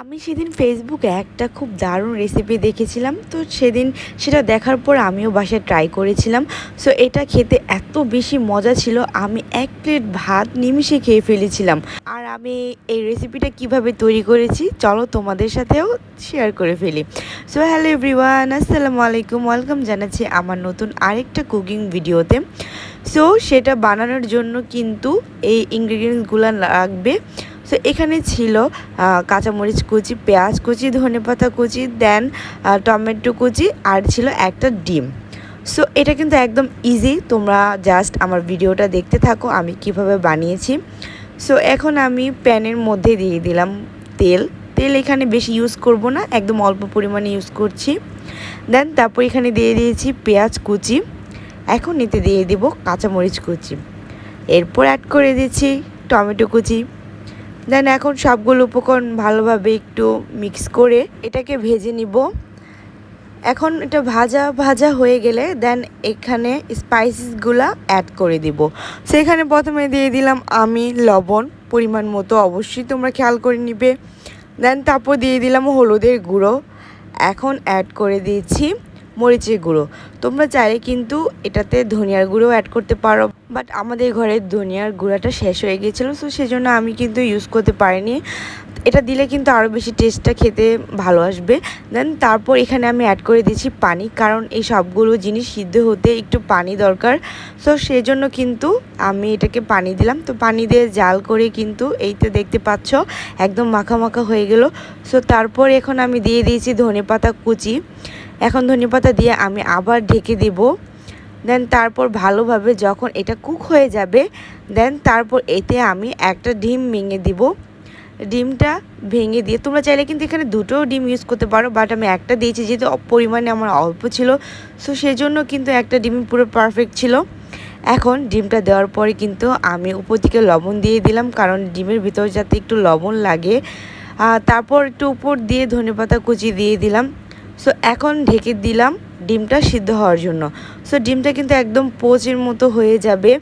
আমি সেদিন ফেসবুকে একটা খুব দারুণ রেসিপি দেখেছিলাম। তো সেদিন সেটা দেখার পর আমিও বাসায় ট্রাই করেছিলাম। সো এটা খেতে এত বেশি মজা ছিল, আমি এক প্লেট ভাত নিমিশে খেয়ে ফেলেছিলাম। আর আমি এই রেসিপিটা কীভাবে তৈরি করেছি, চলো তোমাদের সাথেও শেয়ার করে ফেলি। সো হ্যালো এভরিওয়ান আসসালামু আলাইকুম। ওয়েলকাম জানাচ্ছি আমার নতুন আরেকটা কুকিং ভিডিওতে সো সেটা বানানোর জন্য কিন্তু এই ইনগ্রিডিয়েন্টসগুলো লাগবে। সো এখানে ছিল কাঁচামরিচ কুচি, পেঁয়াজ কুচি, ধনেপাতা কুচি, দেন টমেটো কুচি, আর ছিল একটা ডিম। সো এটা কিন্তু একদম ইজি তোমরা জাস্ট আমার ভিডিওটা দেখতে থাকো, আমি কীভাবে বানিয়েছি। সো এখন আমি প্যানের মধ্যে দিয়ে দিলাম তেল। তেল এখানে বেশি ইউজ করব না, একদম অল্প পরিমাণে ইউজ করছি। দেন তারপর এখানে দিয়ে দিয়েছি পেঁয়াজ কুচি। এখন এতে দিয়ে দিব কাঁচামরিচ কুচি। এরপর অ্যাড করে দিচ্ছি টমেটো কুচি। দেন এখন সবগুলো উপকরণ ভালোভাবে একটু মিক্স করে এটাকে ভেজে নিব। এখন এটা ভাজা ভাজা হয়ে গেলে দেন এখানে স্পাইসেসগুলো অ্যাড করে দিব। সেখানে প্রথমে দিয়ে দিলাম আমি লবণ, পরিমাণ মতো অবশ্যই তোমরা খেয়াল করে নিবে। দেন তারপর দিয়ে দিলাম হলুদের গুঁড়ো। এখন অ্যাড করে দিয়েছি মরিচের গুঁড়ো। তোমরা চাইলে কিন্তু এটাতে ধনিয়ার গুঁড়ো অ্যাড করতে পারো। বাট আমাদের ঘরে ধনিয়ার গুঁড়াটা শেষ হয়ে গিয়েছিল সো সেজন্য আমি কিন্তু ইউজ করতে পারিনি। এটা দিলে কিন্তু আরও বেশি টেস্টটা খেতে ভালো আসবে। দেন তারপর এখানে আমি অ্যাড করে দিয়েছি পানি, কারণ এই সবগুলো জিনিস সিদ্ধ হতে একটু পানি দরকার। সো সেই জন্য কিন্তু আমি এটাকে পানি দিলাম। তো পানি দিয়ে জাল করে কিন্তু এইতে দেখতে পাচ্ছ, একদম মাখা মাখা হয়ে গেল। সো তারপর এখন আমি দিয়ে দিয়েছি ধনে পাতা কুচি। এখন ধনে পাতা দিয়ে আমি আবার ঢেকে দেব। দেন তারপর ভালোভাবে যখন এটা কুক হয়ে যাবে দেন তারপর এতে আমি একটা ডিম ভেঙে দিব। ডিমটা ভেঙে দিয়ে, তোমরা চাইলে কিন্তু এখানে দুটো ডিম ইউজ করতে পারো বাট আমি একটা দিয়েছি যেহেতু পরিমাণে আমার অল্প ছিল সো সেজন্য কিন্তু একটা ডিম পুরো পারফেক্ট ছিল। এখন ডিমটা দেওয়ার পরে কিন্তু আমি উপর থেকে লবণ দিয়ে দিলাম, কারণ ডিমের ভিতর যাতে একটু লবণ লাগে। তারপর একটু উপর দিয়ে ধনেপাতা কুচি দিয়ে দিলাম। সো এখন ঢেকে দিলাম ডিমটা সিদ্ধ হওয়ার জন্য। সো ডিমটা কিন্তু একদম পোচের মতো হয়ে যাবে।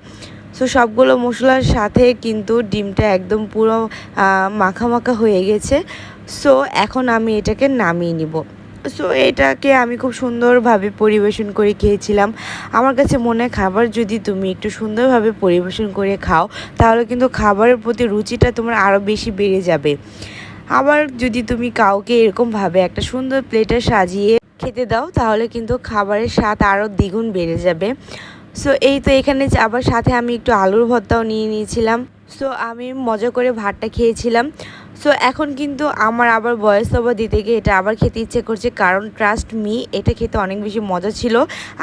সো সবগুলো মশলার সাথে কিন্তু ডিমটা একদম পুরো মাখা মাখা হয়ে গেছে। সো এখন আমি এটাকে নামিয়ে নিব। সো এটাকে আমি খুব সুন্দরভাবে পরিবেশন করে খেয়েছিলাম। আমার কাছে মনে হয় খাবার যদি তুমি একটু সুন্দরভাবে পরিবেশন করে খাও, তাহলে কিন্তু খাবারের প্রতি রুচিটা তোমার আরও বেশি বেড়ে যাবে। আবার যদি তুমি কাউকে এরকমভাবে একটা সুন্দর প্লেটে সাজিয়ে খেতে দাও, তাহলে কিন্তু খাবারের স্বাদ আরও দ্বিগুণ বেড়ে যাবে। সো এই তো এখানে আবার সাথে আমি একটু আলুর ভর্তাও নিয়ে নিয়েছিলাম। সো আমি মজা করে ভাতটা খেয়েছিলাম। সো এখন কিন্তু আমার আবার বয়স ওভার দিতে গিয়ে এটা আবার খেতে ইচ্ছে করছে। কারণ ট্রাস্ট মি এটা খেতে অনেক বেশি মজা ছিল।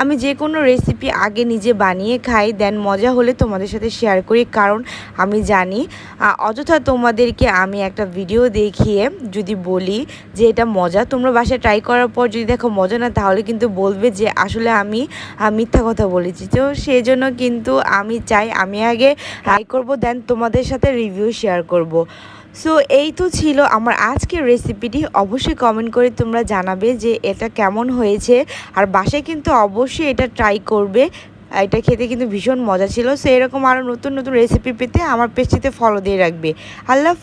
আমি যে কোনো রেসিপি আগে নিজে বানিয়ে খাই দেন মজা হলে তোমাদের সাথে শেয়ার করি। কারণ আমি জানি অযথা তোমাদেরকে আমি একটা ভিডিও দেখিয়ে যদি বলি যে এটা মজা, তোমরা বাসায় ট্রাই করার পর যদি দেখো মজা না, তাহলে কিন্তু বলবে যে আসলে আমি মিথ্যা কথা বলেছি। তো সেই জন্য কিন্তু আমি চাই, আমি আগে ট্রাই করব দেন তোমাদের সাথে রিভিউ শেয়ার করব। সো এই তো ছিল আমার আজকের রেসিপিটি অবশ্যই কমেন্ট করে তোমরা জানাবে যে এটা কেমন হয়েছে। আর বাসায় কিন্তু অবশ্যই এটা ট্রাই করবে। এটা খেতে কিন্তু ভীষণ মজা ছিল। সো এরকম আরও নতুন নতুন রেসিপি পেতে আমার পেজটিতে ফলো দিয়ে রাখবে। আল্লাহ।